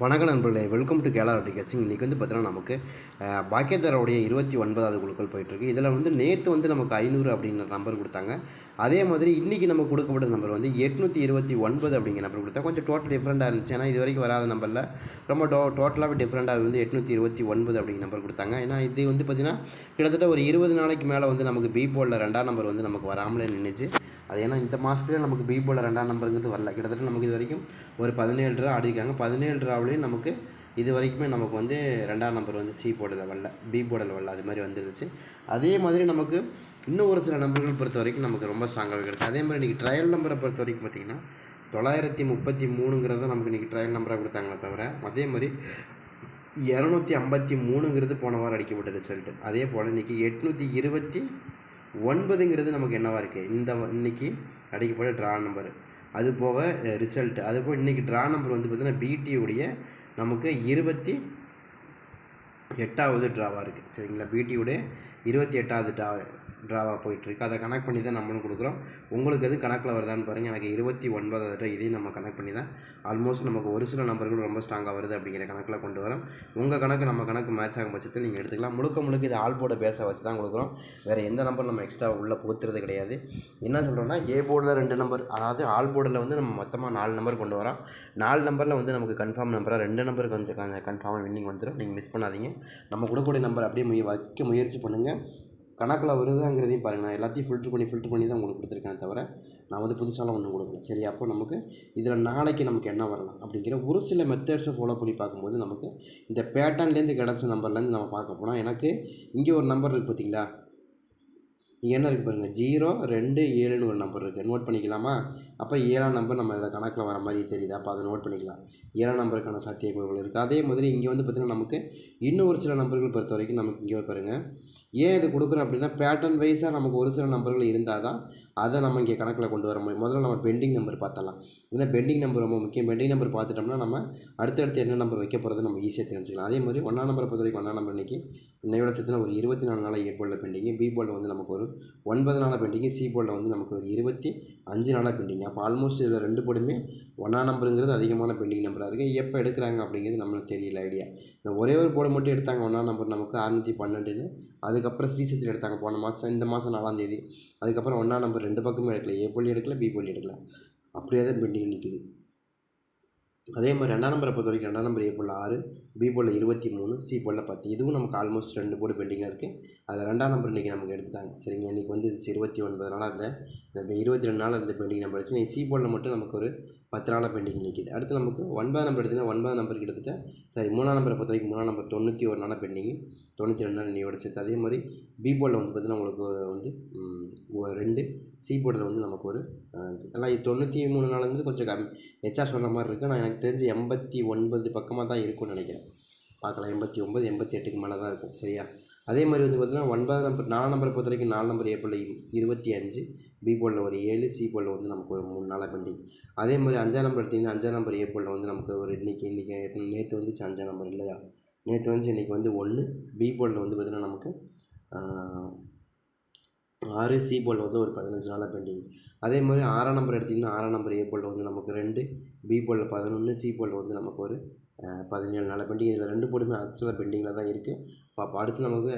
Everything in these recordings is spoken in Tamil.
வணக்க நண்பர்களே வெல்கம் டு கேலா கசிங் இன்றைக்கி வந்து பார்த்தீங்கன்னா நமக்கு பாக்கியதாரோடைய இருபத்தி ஒன்பதாவது குழுக்கள் போயிட்டுருக்கு. இதில் வந்து நேற்று வந்து நமக்கு ஐநூறு அப்படிங்கிற நம்பர் கொடுத்தாங்க. அதே மாதிரி இன்றைக்கி நம்ம கொடுக்கப்பட்ட நம்பர் வந்து எட்நூற்றி இருபத்தி ஒன்பது அப்படிங்கிற நம்பர் கொடுத்தா கொஞ்சம் டோட்டல் டிஃப்ரெண்ட்டாக இருந்துச்சு. ஏன்னா இது வரைக்கும் வராத நம்பரில் ரொம்ப டோ டோட்டலாகவே டிஃப்ரெண்ட்டாக வந்து எட்நூற்றி இருபத்தி ஒன்பது அப்படிங்கிற நம்பர் கொடுத்தாங்க. ஏன்னா இது வந்து பார்த்திங்கன்னா கிட்டத்தட்ட ஒரு இருபது நாளைக்கு மேலே வந்து நமக்கு பி போர்டில் ரெண்டாம் நம்பர் வந்து நமக்கு வராமலே நின்றுச்சு அது ஏன்னா இந்த மாதத்துல நமக்கு பி ரெண்டாம் நம்பருங்கிறது வரல. கிட்டத்தட்ட நமக்கு இது வரைக்கும் ஒரு பதினேழு ரூபா ஆடிருக்காங்க பதினேழு ரூபாவிலையும் நமக்கு இது வரைக்குமே நமக்கு வந்து ரெண்டாம் நம்பர் வந்து சி போர்டில் வரல. பி போர்டில் வரல. அது மாதிரி வந்துருந்துச்சு அதே மாதிரி நமக்கு இன்னும் ஒரு சில நம்பர்கள் பொறுத்த வரைக்கும் நமக்கு ரொம்ப ஸ்ட்ராங்காகவே கிடச்சி. அதே மாதிரி இன்றைக்கி ட்ரையல் நம்பரை பொறுத்த வரைக்கும் பார்த்திங்கன்னா தொள்ளாயிரத்தி முப்பத்தி மூணுங்கிறத நமக்கு இன்றைக்கி ட்ரையல் நம்பராக கொடுத்தாங்களே தவிர அதே மாதிரி இரநூத்தி ஐம்பத்தி மூணுங்கிறது போன வாரம் அடிக்கப்பட்ட ரிசல்ட்டு அதே போல் இன்றைக்கி எட்நூற்றி இருபத்தி ஒன்பதுங்கிறது நமக்கு என்னவாக இருக்குது இந்த இன்றைக்கி அடிக்கப்பட்ட ட்ரா நம்பர் அது போக ரிசல்ட் அது போக இன்றைக்கி ட்ரா நம்பர் வந்து பார்த்திங்கன்னா பிடியுடைய நமக்கு இருபத்தி எட்டாவது ட்ராவாக இருக்குது சரிங்களா? பிடியுடைய இருபத்தி எட்டாவது ட்ரா ட்ராவாக போயிட்டுருக்கு. அதை கனெக்ட் பண்ணி தான் நம்மளும் கொடுக்குறோம். உங்களுக்கு எதுவும் கணக்கில் வருதான்னு பாருங்கள் எனக்கு இருபத்தி ஒன்பதாவது இதையும் நம்ம கனெக்ட் பண்ணி தான் ஆல்மோஸ்ட் நமக்கு ஒரு சில நம்பர்கள் ரொம்ப ஸ்ட்ராங்காக வருது அப்படிங்கிற கணக்கில் கொண்டு வரோம். உங்கள் கணக்கு நம்ம கணக்கு மேட்ச் ஆகும் பட்சத்தில் நீங்கள் எடுத்துக்கலாம். முழுக்க முழுக்க இது ஆல் போர்டை பேஸை வச்சு தான் கொடுக்குறோம். வேறு எந்த நம்பர் நம்ம எக்ஸ்ட்ரா உள்ளே போத்துறது கிடையாது. என்ன சொல்கிறோம்னா ஏ போர்டில் ரெண்டு நம்பர் அதாவது ஆல் போர்டில் வந்து நம்ம மொத்தமாக நாலு நம்பர் கொண்டு வரோம். நாலு நம்பரில் வந்து நமக்கு கன்ஃபார்ம் நம்பராக ரெண்டு நம்பர் கொஞ்சம் கன்ஃபார்மாக வின்னிங் வந்துடும் நீங்கள் மிஸ் பண்ணாதீங்க. நம்ம கொடுக்கக்கூடிய நம்பர் அப்படியே முய வைக்க முயற்சி பண்ணுங்கள் கணக்கில் வருதுங்கிறதையும் பாருங்கள் நான் எல்லாத்தையும் ஃபில்ட்ரு பண்ணி ஃபில்ட்ரு பண்ணி தான் உங்களுக்கு கொடுத்துருக்கேன் தவிர நான் வந்து புதுசாலாம் ஒன்றும் கொடுக்கல. சரி அப்போ நமக்கு இதில் நாளைக்கு நமக்கு என்ன வரலாம் அப்படிங்கிற ஒரு சில மெத்தட்ஸை ஃபாலோ பண்ணி பார்க்கும்போது நமக்கு இந்த பேட்டர்ன்லேருந்து கிடச்ச நம்பர்லேருந்து நம்ம பார்க்க போனால் எனக்கு இங்கே ஒரு நம்பர் இருக்குது பார்த்தீங்களா? இங்கே என்ன இருக்குது பாருங்கள் ஜீரோ ரெண்டு ஏழுன்னு ஒரு நம்பர் இருக்குது நோட் பண்ணிக்கலாமா? அப்போ ஏழாம் நம்பர் நம்ம இதை கணக்கில் வர மாதிரி தெரியுது. அப்போ அதை நோட் பண்ணிக்கலாம். ஏழாம் நம்பருக்கான சாத்தியக்கூறுகள் இருக்குது அதே மாதிரி இங்கே வந்து பார்த்திங்கன்னா நமக்கு இன்னும் ஒரு சில நம்பர்கள் பொறுத்த வரைக்கும் நமக்கு இங்கே பாருங்கள் ஏன் இது கொடுக்குறோம் அப்படின்னா பேட்டர்ன் வைஸாக நமக்கு ஒரு சில நம்பர்கள் இருந்தால் தான் அதை நம்ம இங்கே கணக்கில் கொண்டு வர முடியும். முதல்ல நம்ம பெண்டிங் நம்பர் பார்த்தலாம் இந்த பெண்டிங் நம்பர் ரொம்ப முக்கியம். பெண்டிங் நம்பர் பார்த்துட்டோம்னா நம்ம அடுத்தடுத்து என்ன நம்பர் வைக்க போகிறது நம்ம ஈஸியாக தெரிஞ்சுக்கலாம். அதே மாதிரி ஒன்றாம் நம்பரை பொறுத்த வரைக்கும் ஒன்றாம் நம்பர் இன்றைக்கி இன்னையோட சேர்த்துனா ஒரு இருபத்தி நாலு நாளாக ஏ போர்டில் பெண்டிங்கு பி போர்டில் வந்து நமக்கு ஒரு ஒன்பது நாளாக பெண்டிங்கு சி போர்டில் வந்து நமக்கு ஒரு இருபத்தி அஞ்சு நாளாக பெண்டிங் அப்போ ஆல்மோஸ்ட் இதில் ரெண்டு படமே ஒன்றாம் நம்பருங்கிறது அதிகமான பெண்டிங் நம்பராக இருக்குது எப்போ எடுக்கிறாங்க அப்படிங்கிறது நம்மளுக்கு தெரியல ஐடியா இந்த ஒரே ஒரு போர்டு மட்டும் எடுத்தாங்க ஒன்றாம் நம்பர் நமக்கு அறுநூற்றி பன்னெண்டுன்னு. அதுக்கப்புறம் ஸ்ரீசத்தில் எடுத்தாங்க போன மாதம் இந்த மாதம் நாலாம் தேதி. அதுக்கப்புறம் ஒன்றாம் நம்பர் ரெண்டு பக்கமும் எடுக்கல. ஏ புள்ளி எடுக்கல பி புள்ளி எடுக்கல. அப்படியே தான் பெண்டிங் நிற்குது அதே மாதிரி ரெண்டாம் நம்பரை பொறுத்த வரைக்கும் ரெண்டாம் நம்பர் ஏ போல் ஆறு பி போல் இருபத்தி மூணு சி போல் பத்து. இதுவும் நமக்கு ஆல்மோஸ்ட் ரெண்டு போர்டு பெண்டிங்காக இருக்குது அதில் ரெண்டாம் நம்பர் இன்றைக்கி நமக்கு எடுத்துட்டாங்க. சரிங்க இன்றைக்கி வந்து இது இருபத்தி ஒன்பது நாளாக இருந்தேன் இந்த இருபத்தி ரெண்டு நாள் இருந்த பெண்டிங் நம்பர் வச்சு நீ சி போலில் மட்டும் நமக்கு ஒரு பத்து நாளாக பெண்டிங் நிற்கிது அடுத்து நமக்கு ஒன்பதாம் நம்பர் எடுத்திங்கன்னா ஒன்பதாம் நம்பர் கிட்டத்தட்ட சரி மூணாம் நம்பரை பொறுத்த வரைக்கும் மூணாம் நம்பர் தொண்ணூற்றி ஒரு நாளாக பெண்டிங்கு தொண்ணூற்றி ரெண்டு நாள் நீயோட சேர்த்து அதே மாதிரி பி போர்டில் வந்து பார்த்திங்கன்னா உங்களுக்கு வந்து ரெண்டு சி போர்டில் வந்து நமக்கு ஒரு எல்லாம் இது தொண்ணூற்றி மூணு நாள் வந்து கொஞ்சம் கம்மி. எச்சா சொல்கிற மாதிரி இருக்குது நான் எனக்கு தெரிஞ்சு எண்பத்தி ஒன்பது பக்கமாக தான் இருக்கும்னு நினைக்கிறேன். பார்க்கலாம். எண்பத்தி ஒம்பது எண்பத்தி எட்டுக்கு மேலே தான் இருக்கும். சரியா? அதே மாதிரி வந்து பார்த்திங்கன்னா ஒன்பதாம் நம்பர் நாலு நம்பரை பொறுத்த வரைக்கும் நாலு நம்பர் ஏப்ரல் இருபத்தி அஞ்சு. பி போலில் ஒரு ஏழு சி போலில் வந்து நமக்கு ஒரு மூணு நாளாக பெண்டிங். அதே மாதிரி அஞ்சாம் நம்பர் எடுத்திங்கன்னா அஞ்சாம் நம்பர் ஏ போலில் வந்து நமக்கு ஒரு இன்றைக்கி இன்றைக்கி நேற்று வந்துச்சு அஞ்சாம் நம்பர் இல்லையா? நேற்று வந்து இன்றைக்கி வந்து ஒன்று. பி போலில் வந்து பார்த்திங்கன்னா நமக்கு ஆறு சி போலில் வந்து ஒரு பதினஞ்சு நாளாக பெண்டிங். அதே மாதிரி ஆறாம் நம்பர் எடுத்திங்கன்னா ஆறாம் நம்பர் ஏ போலில் வந்து நமக்கு ரெண்டு பி போலில் பதினொன்று சி போலில் வந்து நமக்கு ஒரு பதினேழு நாளாக பெண்டிங். இதில் ரெண்டு போடுமே ஆக்சுவலாக பெண்டிங்கில் தான் இருக்குது அப்போ அடுத்து நமக்கு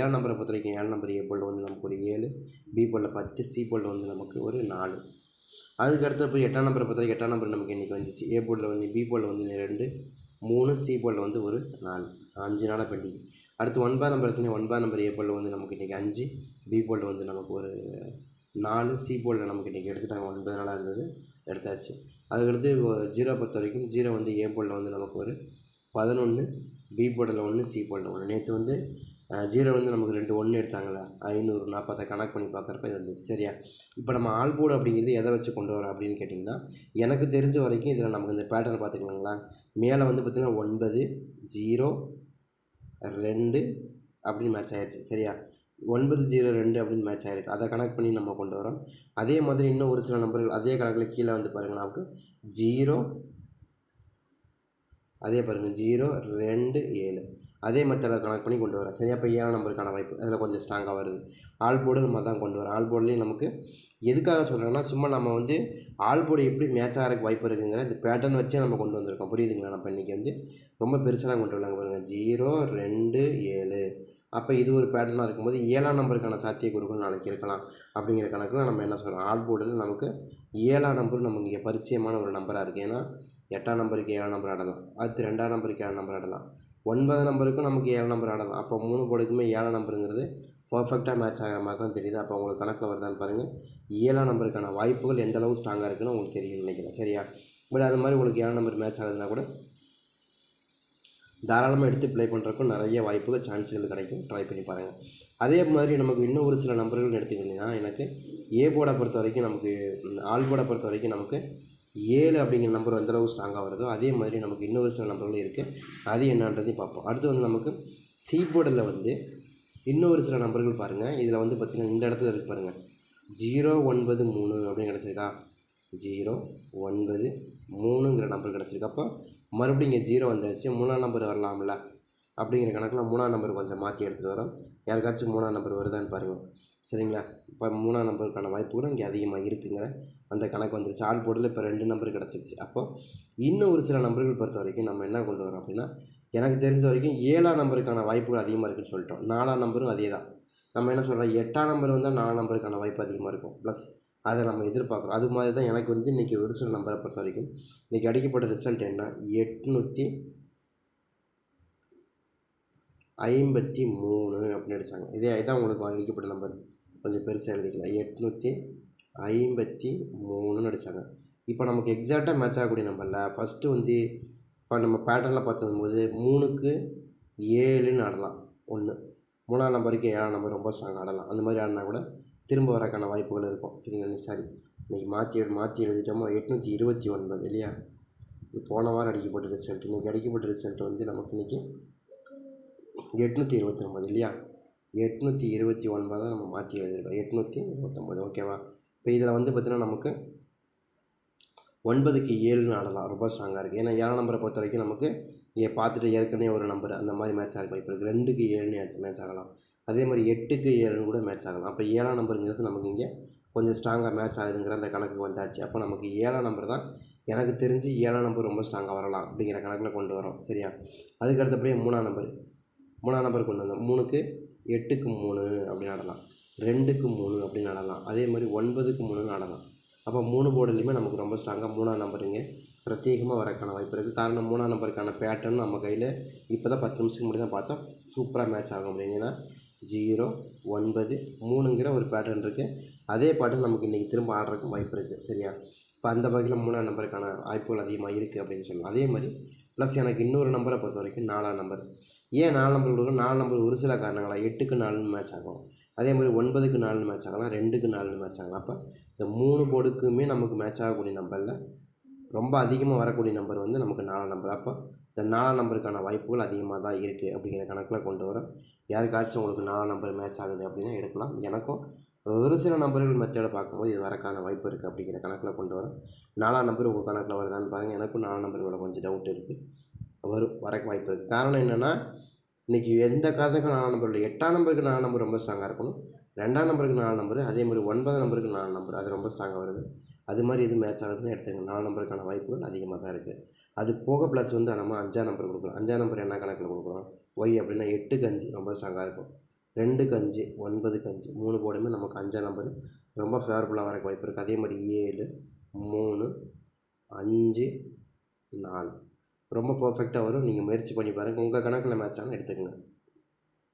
ஏழு நம்பரை பொறுத்த வரைக்கும் ஏழு நம்பர் ஏ போல்டு வந்து நமக்கு ஒரு ஏழு பி போல்டில் பத்து சி போலில் வந்து நமக்கு ஒரு நாலு. அதுக்கு அடுத்து போய் எட்டாம் நம்பரை பொறுத்த வரைக்கும் எட்டாம் நம்பர் நமக்கு இன்றைக்கி வந்துச்சு. ஏ போர்டில் வந்து பி போர்டில் வந்து ரெண்டு மூணு சி போர்டில் வந்து ஒரு நாலு. அஞ்சு நாளாக பெண்டிங் அடுத்து ஒன்பதாம் நம்பர் எடுத்தீங்கன்னா ஒன்பதாம் நம்பர் ஏ போர்டில் வந்து நமக்கு இன்றைக்கி அஞ்சு பி போர்டில் வந்து நமக்கு ஒரு நாலு சி போர்டில் நமக்கு இன்றைக்கி எடுத்துட்டாங்க. ஒன்பது நாளாக இருந்தது எடுத்தாச்சு. அதுக்கடுத்து ஜீரோ பொறுத்த வரைக்கும் ஜீரோ வந்து ஏ போர்டில் வந்து நமக்கு ஒரு பதினொன்று பி போர்டில் ஒன்று சி போர்டில் ஒன்று. நேற்று வந்து ஜீரோ வந்து நமக்கு ரெண்டு ஒன்று எடுத்தாங்களா? ஐநூறு நாற்பதை கணக்கு பண்ணி பார்க்குறப்ப இது வந்துச்சு. சரியா? இப்போ நம்ம ஆல் போர்டு அப்படிங்கிறது எதை வச்சு கொண்டு வரோம் அப்படின்னு கேட்டிங்கன்னா எனக்கு தெரிஞ்ச வரைக்கும் இதில் நமக்கு இந்த பேட்டர்ன் பார்த்துக்கலாங்களா? மேலே வந்து பார்த்திங்கன்னா ஒன்பது ஜீரோ ரெண்டு அப்படின்னு மேட்ச் ஆயிடுச்சு. சரியா? ஒன்பது ஜீரோ ரெண்டு அப்படின்னு மேட்ச் ஆகிருக்கு அதை கனெக்ட் பண்ணி நம்ம கொண்டு வரோம். அதே மாதிரி இன்னும் ஒரு சில நம்பர்கள் அதே கணக்கில் கீழே வந்து பாருங்கள் நமக்கு ஜீரோ அதே பாருங்கள் ஜீரோ ரெண்டு ஏழு. அதே மெத்தடில் கனெக்ட் பண்ணி கொண்டு வரேன். சரியா? இப்போ ஏழாம் நம்பருக்கான வாய்ப்பு. அதில் கொஞ்சம் ஸ்ட்ராங்காக வருது. ஆல் போர்டு நம்ம தான் கொண்டு வரோம். ஆல் போர்ட்லேயும் நமக்கு எதுக்காக சொல்கிறேன்னா சும்மா நம்ம வந்து ஆள் போர்டு எப்படி மேட்ச் ஆகிறதுக்கு வாய்ப்பு இருக்குங்கிற இந்த பேட்டர்ன் வச்சே நம்ம கொண்டு வந்திருக்கோம். புரியுதுங்களா? நம்ம இன்றைக்கி வந்து ரொம்ப பெருசாக கொண்டு வரலாங்க பாருங்கள் ஜீரோ ரெண்டு ஏழு. அப்போ இது ஒரு பேட்டர்னாக இருக்கும்போது ஏழாம் நம்பருக்கான சாத்தியக்கூறுகள் நாளைக்கு இருக்கலாம். அப்படிங்கிற கணக்கில் நம்ம என்ன சொல்கிறோம் ஆல் போர்டில் நமக்கு ஏழாம் நம்பர் நமக்கு இங்கே பரிச்சயமான ஒரு நம்பராக இருக்குது ஏன்னா எட்டாம் நம்பருக்கு ஏழாம் நம்பர் ஆடலாம் அடுத்து ரெண்டாம் நம்பருக்கு ஏழாம் நம்பர் ஆடலாம். ஒன்பது நம்பருக்கும் நமக்கு ஏழு நம்பர் ஆடலாம். அப்போ மூணு போர்டுக்குமே ஏழாம் நம்பருங்கிறது பர்ஃபெக்டாக மேட்ச் ஆகிற மாதிரி தான் தெரியுது. அப்போ உங்களுக்கு கணக்கில் வருதான்னு பாருங்கள் ஏழாம் நம்பருக்கான வாய்ப்புகள் எந்த அளவு ஸ்ட்ராங்காக இருக்குன்னு உங்களுக்கு தெரியும்னு நினைக்கிறேன். சரியா? பட் அது மாதிரி உங்களுக்கு ஏழாம் நம்பர் மேட்ச் ஆகுதுன்னா கூட தாராளமாக எடுத்து ப்ளே பண்ணுறக்கும் நிறைய வாய்ப்புகள் சான்ஸுகள் கிடைக்கும். ட்ரை பண்ணி பாருங்கள் அதே மாதிரி நமக்கு இன்னும் ஒரு சில நம்பர்கள் எடுத்துக்கிட்டிங்கன்னா எனக்கு ஏ போர்டை பொறுத்த வரைக்கும் நமக்கு ஆல் போர்டை பொறுத்த வரைக்கும் நமக்கு ஏழு அப்படிங்கிற நம்பர் எந்த அளவுக்கு ஸ்ட்ராங்காக வருதோ அதே மாதிரி நமக்கு இன்னொரு சில நம்பர்களும் இருக்குது அது என்னன்றதையும் பார்ப்போம். அடுத்து வந்து நமக்கு சி போர்டில் வந்து இன்னொரு சில நம்பர்கள் பாருங்கள் இதில் வந்து பார்த்திங்கன்னா இந்த இடத்துல இருக்கு பாருங்கள் ஜீரோ ஒன்பது மூணு அப்படின்னு கிடச்சிருக்கா? ஜீரோ ஒன்பது மூணுங்கிற நம்பர் கிடச்சிருக்கு. அப்போ மறுபடியும் இங்கே ஜீரோ வந்தாச்சு மூணாம் நம்பர் வரலாம்ல. அப்படிங்கிற கணக்கில் மூணாம் நம்பர் கொஞ்சம் மாற்றி எடுத்துகிட்டு வரோம். யாருக்காச்சும் மூணாம் நம்பர் வருதான்னு பாருங்கள் சரிங்களா? இப்போ மூணாம் நம்பருக்கான வாய்ப்பு கூட இங்கே அதிகமாக இருக்குங்கிற அந்த கணக்கு வந்துருச்சு. ஆள் போர்டில் இப்போ ரெண்டு நம்பர் கிடச்சிருச்சு. அப்போது இன்னும் ஒரு சில நம்பர்கள் பொறுத்த வரைக்கும் நம்ம என்ன கொண்டு வரோம் அப்படின்னா எனக்கு தெரிஞ்ச வரைக்கும் ஏழாம் நம்பருக்கான வாய்ப்புகள் அதிகமாக இருக்குன்னு சொல்லிட்டோம். நாலாம் நம்பரும் அதே தான். நம்ம என்ன சொல்கிறோம் எட்டாம் நம்பர் வந்தால் நாலாம் நம்பருக்கான வாய்ப்பு அதிகமாக இருக்கும். ப்ளஸ் அதை நம்ம எதிர்பார்க்குறோம். அது மாதிரி தான் எனக்கு வந்து இன்றைக்கி ஒரு சில நம்பரை பொறுத்த வரைக்கும் இன்றைக்கி அடிக்கப்பட்ட ரிசல்ட் என்ன? எட்நூற்றி ஐம்பத்தி மூணு அப்படின்னு அடித்தாங்க இதே இதான் உங்களுக்கு அடிக்கப்பட்ட நம்பர் கொஞ்சம் பெருசாக எழுதிக்கலாம். எட்நூற்றி ஐம்பத்தி மூணுன்னு அடித்தாங்க இப்போ நமக்கு எக்ஸாக்டாக மேட்ச் ஆகக்கூடிய நம்பரில் ஃபஸ்ட்டு வந்து இப்போ நம்ம பேட்டர்னில் பார்த்துக்கும்போது மூணுக்கு ஏழுன்னு ஆடலாம். ஒன்று மூணாம் நம்பருக்கு ஏழாம் நம்பர் ரொம்ப ஸ்ட்ராங் ஆடலாம். அந்த மாதிரி ஆடினா கூட திரும்ப வரக்கான வாய்ப்புகள் இருக்கும். சரிங்களா சாரி. இன்றைக்கி மாற்றி மாற்றி எழுதிட்டோமோ? எட்நூற்றி இருபத்தி ஒன்பது இல்லையா? இது போன வாரம் அடிக்கப்பட்ட ரிசல்ட் இன்றைக்கி அடிக்கப்பட்ட ரிசல்ட் வந்து நமக்கு இன்றைக்கி எட்நூற்றி இருபத்தி ஒன்பது இல்லையா? எட்நூற்றி இருபத்தி ஒன்பதை நம்ம மாற்றி எழுதிருக்கோம் எட்நூற்றி இருபத்தொம்பது ஓகேவா? இப்போ இதில் வந்து பார்த்திங்கன்னா நமக்கு ஒன்பதுக்கு ஏழுன்னு ஆடலாம். ரொம்ப ஸ்ட்ராங்காக இருக்குது ஏன்னா ஏழாம் நம்பரை பொறுத்த வரைக்கும் நமக்கு இங்கே பார்த்துட்டு ஏற்கனவே ஒரு நம்பர் அந்த மாதிரி மேட்ச் ஆகிருக்கும் இப்போ இருக்குது ரெண்டுக்கு ஏழுன்னு மேட்ச் ஆகலாம். அதே மாதிரி எட்டுக்கு ஏழுன்னு கூட மேட்ச் ஆகலாம். அப்போ ஏழாம் நம்பருங்கிறது நமக்கு இங்கே கொஞ்சம் ஸ்ட்ராங்காக மேட்ச் ஆகுதுங்கிற அந்த கணக்கு வந்தாச்சு. அப்போ நமக்கு ஏழாம் நம்பர் தான் எனக்கு தெரிஞ்சு ஏழாம் நம்பர் ரொம்ப ஸ்ட்ராங்காக வரலாம் அப்படிங்கிற கணக்கில் கொண்டு வரோம். சரியா? அதுக்கு அடுத்தபடியே மூணாம் நம்பர் மூணாம் நம்பர் கொண்டு வந்தோம். மூணுக்கு எட்டுக்கு மூணு அப்படின்னு ஆடலாம். ரெண்டுக்கு மூணு அப்படின்னு நடலாம். அதே மாதிரி ஒன்பதுக்கு மூணு நடலாம். அப்போ மூணு போர்டுலையுமே நமக்கு ரொம்ப ஸ்ட்ராங்காக மூணாம் நம்பருங்க பிரத்யேகமாக வரக்கான வாய்ப்பு இருக்குது காரணம் மூணாம் நம்பருக்கான பேட்டர்ன் நம்ம கையில் இப்போ தான் பத்து நிமிஷத்துக்கு முன்னாடி தான் பார்த்தோம். சூப்பராக மேட்ச் ஆகும் அப்படிங்கன்னா ஜீரோ ஒன்பது மூணுங்கிற ஒரு பேட்டர்ன் இருக்குது அதே பேட்டர்ன் நமக்கு இன்றைக்கி திரும்ப ஆடுறதுக்கு வாய்ப்பு இருக்குது சரியா? இப்போ அந்த வகையில் மூணாம் நம்பருக்கான வாய்ப்புகள் அதிகமாக இருக்குது அப்படின்னு சொல்லலாம். அதே மாதிரி ப்ளஸ் எனக்கு இன்னொரு நம்பரை பொறுத்த வரைக்கும் நாலாம் நம்பர் ஏன் நாலு நம்பர் கொடுக்கும் நாலு நம்பர் ஒரு சில காரணங்களா எட்டுக்கு நாலுன்னு மேட்ச் ஆகும். அதே மாதிரி ஒன்பதுக்கு நாலு மேட்ச் ஆகலாம் ரெண்டுக்கு நாலு மேட்ச் ஆகலாம். அப்போ இந்த மூணு போர்டுக்குமே நமக்கு மேட்ச் ஆகக்கூடிய நம்பரில் ரொம்ப அதிகமாக வரக்கூடிய நம்பர் வந்து நமக்கு நாலாம் நம்பர் அப்போ இந்த நாலாம் நம்பருக்கான வாய்ப்புகள் அதிகமாக தான் இருக்குது அப்படிங்கிற கணக்கில் கொண்டு வரோம் யாருக்காச்சும் உங்களுக்கு நாலாம் நம்பர் மேட்ச் ஆகுது அப்படின்னா எடுக்கலாம். எனக்கும் ஒரு சில நம்பர்கள் மெத்தடை பார்க்கும்போது இது வரக்கான வாய்ப்பு இருக்குது அப்படிங்கிற கணக்கில் கொண்டு வரோம் நாலாம் நம்பர் உங்கள் கணக்கில் வருதான்னு பாருங்கள் எனக்கும் நாலாம் நம்பர் மேலே கொஞ்சம் டவுட் இருக்குது வரும் வரக்கு வாய்ப்பு இருக்குது காரணம் என்னென்னா இன்றைக்கி எந்த காரணத்துக்கும் நாலு நம்பர் இல்லை. எட்டாம் நம்பருக்கு நாலு நம்பர் ரொம்ப ஸ்ட்ராங்காக இருக்கணும். ரெண்டாம் நம்பருக்கு நாலு நம்பர் அதே மாதிரி ஒன்பதாம் நம்பருக்கு நாலு நம்பர் அது ரொம்ப ஸ்ட்ராங்காக வருது. அது மாதிரி எது மேட்ச் ஆகுதுன்னு எடுத்துங்க நாலு நம்பருக்கான வாய்ப்புகள் அதிகமாக தான் இருக்குது அது போக ப்ளஸ் வந்து நம்ம அஞ்சாம் நம்பர் கொடுக்குறோம். அஞ்சாம் நம்பர் என்ன கணக்கில் கொடுக்குறோம்? ஒய் அப்படின்னா எட்டுக்கு அஞ்சு ரொம்ப ஸ்ட்ராங்காக இருக்கும். ரெண்டுக்கு அஞ்சு ஒன்பதுக்கு அஞ்சு மூணு போர்டுமே நமக்கு அஞ்சாம் நம்பர் ரொம்ப ஃபேவரபுளாக வரக்கு வாய்ப்பு இருக்குது அதே மாதிரி ஏழு மூணு அஞ்சு நாலு. ரொம்ப பர்ஃபெக்டாக வரும். நீங்கள் முயற்சி பண்ணி பாருங்கள் உங்கள் கணக்கில் மேட்ச் ஆனால் எடுத்துக்கங்க.